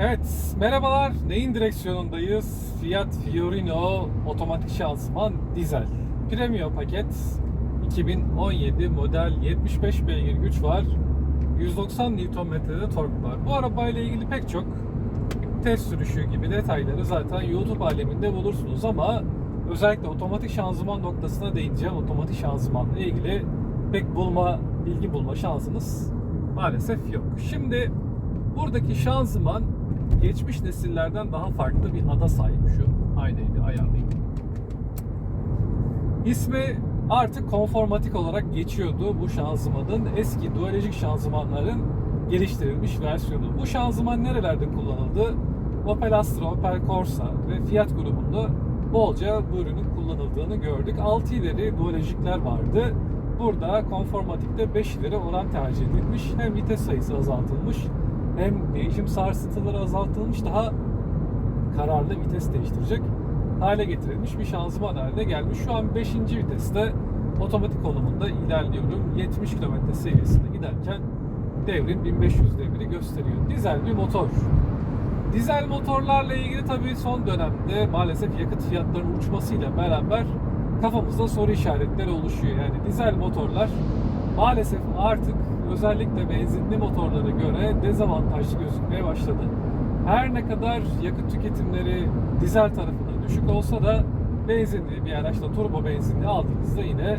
Evet, merhabalar. Neyin direksiyonundayız? Fiat Fiorino otomatik şanzıman dizel. Premium paket 2017 model 75 beygir güç var. 190 Nm'de tork var. Bu arabayla ilgili pek çok test sürüşü gibi detayları zaten YouTube aleminde bulursunuz ama özellikle otomatik şanzıman noktasına değineceğim. Otomatik şanzımanla ilgili pek bulma, bilgi bulma şansınız maalesef yok. Şimdi buradaki şanzıman geçmiş nesillerden daha farklı bir ada sahip şu. Aynayı bir ayarlayayım. İsmi artık konformatik olarak geçiyordu bu şanzımanın. Eski dualojik şanzımanların geliştirilmiş versiyonu. Bu şanzıman nerelerde kullanıldı? Opel Astra, Opel Corsa ve Fiat grubunda bolca bu ürünün kullanıldığını gördük. 6 ileri dualojikler vardı. Burada konformatikte 5 ileri oran tercih edilmiş. Hem vites sayısı azaltılmış hem değişim sarsıntıları azaltılmış. Daha kararlı vites değiştirecek hale getirilmiş bir şanzıman haline gelmiş. Şu an 5. viteste otomatik konumunda ilerliyorum. 70 km seviyesinde giderken devrim 1500 devri gösteriyor. Dizel bir motor. Dizel motorlarla ilgili tabii son dönemde maalesef yakıt fiyatlarının uçmasıyla beraber kafamızda soru işaretleri oluşuyor. Yani dizel motorlar maalesef artık özellikle benzinli motorlara göre dezavantajlı gözükmeye başladı. Her ne kadar yakıt tüketimleri dizel tarafında düşük olsa da benzinli bir araçla turbo benzinli aldığınızda yine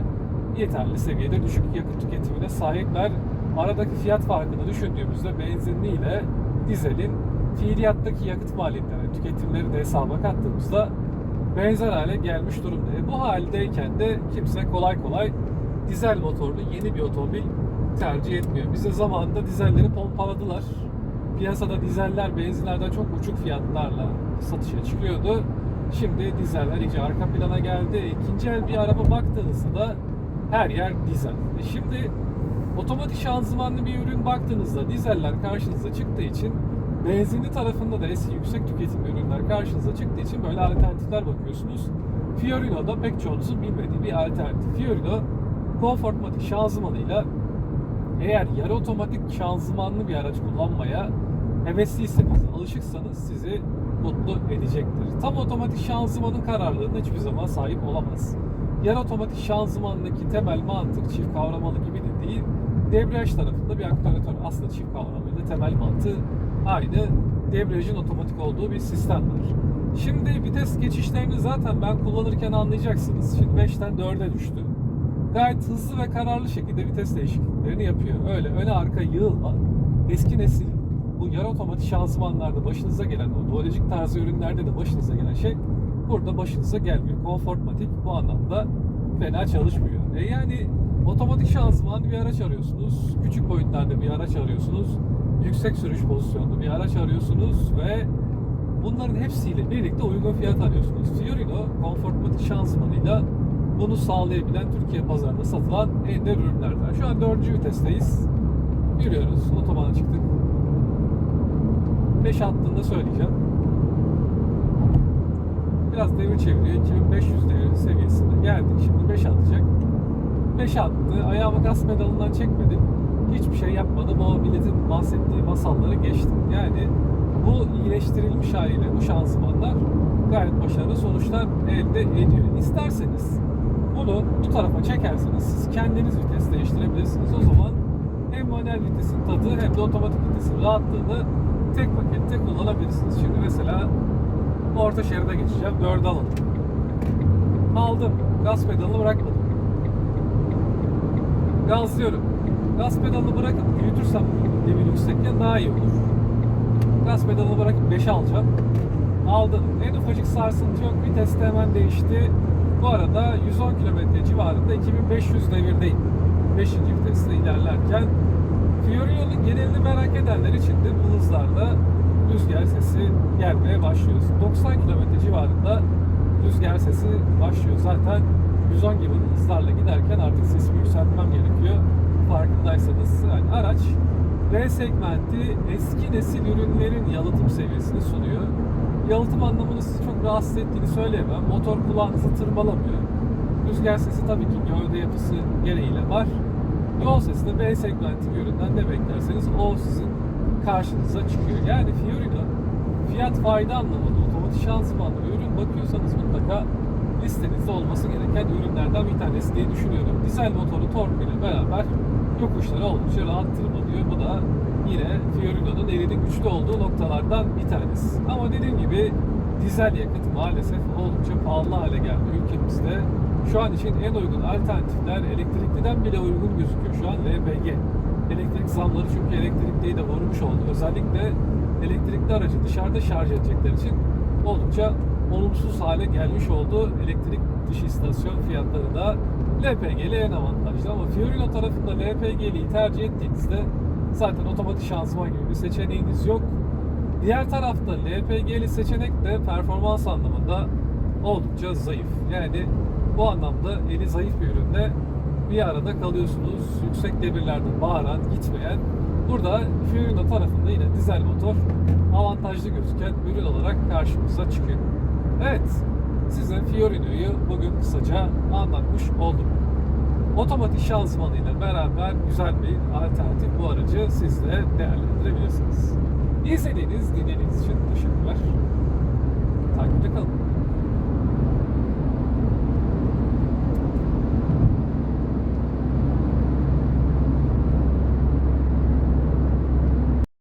yeterli seviyede düşük yakıt tüketimine sahipler. Aradaki fiyat farkını düşündüğümüzde benzinli ile dizelin fiiliyattaki yakıt maliyetleri, tüketimleri de hesaba kattığımızda benzer hale gelmiş durumda. Bu haldeyken de kimse kolay kolay dizel motorlu yeni bir otomobil tercih etmiyor. Bize zamanında dizelleri pompaladılar. Piyasada dizeller benzinlerden çok uçuk fiyatlarla satışa çıkıyordu. Şimdi dizeller iyice arka plana geldi. İkinci el bir araba baktığınızda da her yer dizel. E şimdi otomatik şanzımanlı bir ürün baktığınızda dizeller karşınıza çıktığı için benzinli tarafında da eski yüksek tüketim ürünler karşınıza çıktığı için böyle alternatifler bakıyorsunuz. Fiorino'da pek çoğunuzun bilmediği bir alternatif. Fiorino konformatik şanzımanıyla eğer yarı otomatik şanzımanlı bir araç kullanmaya hevesliyseniz, alışıksanız sizi mutlu edecektir. Tam otomatik şanzımanın kararlılığına hiçbir zaman sahip olamaz. Yarı otomatik şanzımandaki temel mantık çift kavramalı gibi de değil. Debriyaj tarafında bir aktöratör aslında çift kavramayla temel mantığı aynı. Debriyajın otomatik olduğu bir sistem var. Şimdi vites geçişlerini zaten ben kullanırken anlayacaksınız. Şimdi 5'ten 4'e düştü gayet hızlı ve kararlı şekilde vites değişikliklerini yapıyor. Öyle öne arka yığılma. Eski nesil bu yarı otomatik şanzımanlarda başınıza gelen o dualojik tarzı ürünlerde de başınıza gelen şey burada başınıza gelmiyor. Konformatik bu anlamda fena çalışmıyor. E yani otomatik şanzımanlı bir araç arıyorsunuz. Küçük boyutlarda bir araç arıyorsunuz. Yüksek sürüş pozisyonlu bir araç arıyorsunuz ve bunların hepsiyle birlikte uygun fiyat arıyorsunuz. Fiorino konformatik şanzımanıyla bunu sağlayabilen Türkiye pazarında satılan ender ürünlerden. Şu an 4. vitesteyiz. Yürüyoruz. Otobana çıktık. 5 attığında söyleyeceğim. Biraz devir çeviriyor. 2500 devir seviyesinde geldik. Şimdi 5 atacak. 5 attı. Ayağımı gaz pedalından çekmedim. Hiçbir şey yapmadım. O milletin bahsettiği masalları geçtim. Yani bu iyileştirilmiş haliyle bu şanzımanlar gayet başarılı sonuçlar elde ediyor. İsterseniz bunu bu tarafa çekerseniz siz kendiniz vites değiştirebilirsiniz. O zaman hem manuel vitesin tadı hem de otomatik vitesin rahatlığını tek pakette kullanabilirsiniz. Şimdi mesela orta şeride geçeceğim. 4'ü alalım. Aldım. Gaz pedalını bırakmadım. Gazlıyorum. Gaz pedalını bırakıp büyütürsem demir yüksekken daha iyi olur. Gaz pedalını bırakıp 5'e alacağım. Aldım. En ufacık sarsıntı yok. Vites de hemen değişti. Bu arada 110 km civarında 2500 devirdeyim. 5. viteste ilerlerken Fiorino'nun genelini merak edenler için de bu hızlarda rüzgar sesi gelmeye başlıyor. 90 km civarında rüzgar sesi başlıyor. Zaten 110 gibi hızlarla giderken artık sesimi yükseltmem gerekiyor. Farkındaysanız yani araç B segmenti eski nesil ürünlerin yalıtım seviyesini sunuyor yalıtım anlamını sizi çok rahatsız ettiğini söyleyemem. Motor kulağınızı tırmalamıyor. Rüzgar sesi tabii ki gövde yapısı gereğiyle var. Yol sesi de B segmenti üründen ne beklerseniz o sizin karşınıza çıkıyor. Yani Fiorino fiyat fayda anlamında otomatik şanzımanlı ürün bakıyorsanız mutlaka listenizde olması gereken ürünlerden bir tanesi diye düşünüyorum. Dizel motoru torkuyla beraber yokuşları oldukça rahat tırmanıyor. Bu da yine Fiorino'nun elinin güçlü olduğu noktalardan bir tanesi. Ama dediğim gibi dizel yakıt maalesef oldukça pahalı hale geldi ülkemizde. Şu an için en uygun alternatifler elektrikliden bile uygun gözüküyor şu an LPG. Elektrik zamları çünkü elektrikliyi de vurmuş oldu. Özellikle elektrikli aracı dışarıda şarj edecekler için oldukça olumsuz hale gelmiş oldu. Elektrik dışı istasyon fiyatları da LPG'li en avantajlı ama Fiorino tarafında LPG'liyi tercih ettiğinizde zaten otomatik şanzıman gibi bir seçeneğiniz yok. Diğer tarafta LPG'li seçenek de performans anlamında oldukça zayıf. Yani bu anlamda eli zayıf bir üründe bir arada kalıyorsunuz. Yüksek devirlerde bağıran, gitmeyen. Burada Fiorino tarafında yine dizel motor avantajlı gözüken ürün olarak karşımıza çıkıyor. Evet, size Fiorino'yu bugün kısaca anlatmış oldum. Otomatik şanzımanıyla beraber güzel bir alternatif bu aracı siz de değerlendirebilirsiniz. İzlediğiniz, dinlediğiniz için teşekkürler.